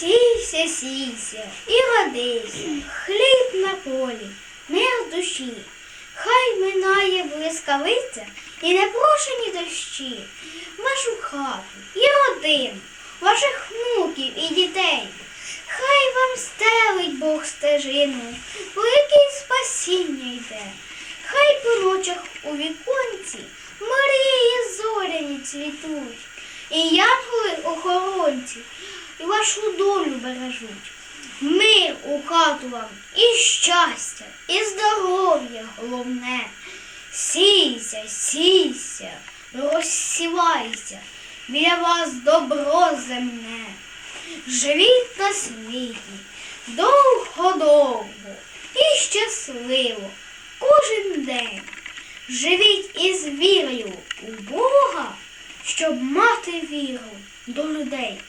Сійся, сійся і родися, хліб на полі, мир душі. Хай минає блискавиця і непрошені дощі, вашу хату і родину, ваших внуків і дітей. Хай вам стелить Бог стежину, по якій спасіння йде. Хай по ночах у віконці мрії зоряні цвітуть, і янголи охоронці, і вашу долю бережуть. Мир у хату вам і щастя, і здоров'я головне. Сійся, сійся, розсівайся, біля вас добро земне. Живіть на світі, довго-довго і щасливо кожен день. Живіть із вірою у Бога, щоб мати віру до людей.